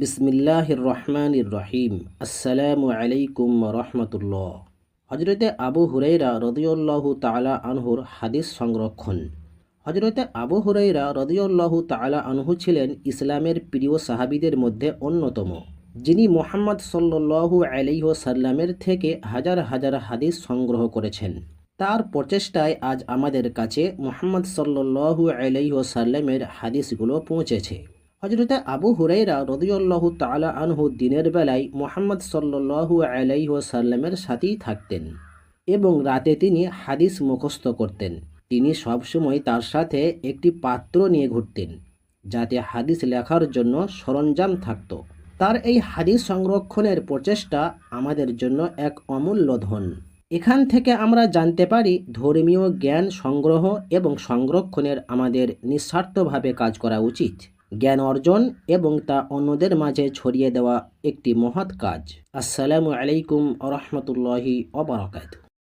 বিসমিল্লাহির রহমানির রহিম। আসসালামু আলাইকুম রহমতুল্লাহ হজরতে আবু হুরাইরা রদিউল্লাহু তালা আনহুর হাদিস সংরক্ষণ। হজরতে আবু হুরাইরা রদিউল্লাহু তালা আনহু ছিলেন ইসলামের প্রিয় সাহাবিদের মধ্যে অন্যতম। যিনি মোহাম্মদ সাল্লু আলাইহ সাল্লামের থেকে হাজার হাজার হাদিস সংগ্রহ করেছেন। তার প্রচেষ্টায় আজ আমাদের কাছে মোহাম্মদ সাল্লু আলাইহ সাল্লামের হাদিসগুলো পৌঁছেছে। হজরতে আবু হুরাইরা রদিউল্লাহু তালা আনহু দিনের বেলায় মোহাম্মদ সাল্লু আলাইহ সাল্লামের সাথেই থাকতেন এবং রাতে তিনি হাদিস মুখস্থ করতেন। তিনি সবসময় তার সাথে একটি পাত্র নিয়ে ঘুরতেন, যাতে হাদিস লেখার জন্য সরঞ্জাম থাকত। তার এই হাদিস সংরক্ষণের প্রচেষ্টা আমাদের জন্য এক অমূল্য ধন। এখান থেকে আমরা জানতে পারি ধর্মীয় জ্ঞান সংগ্রহ এবং সংরক্ষণের আমাদের নিঃস্বার্থভাবে কাজ করা উচিত। জ্ঞান অর্জন এবং তা অন্যদের মাঝে ছড়িয়ে দেওয়া একটি মহৎ কাজ। আসসালামু আলাইকুম রহমতুল্লাহি অবরাকাত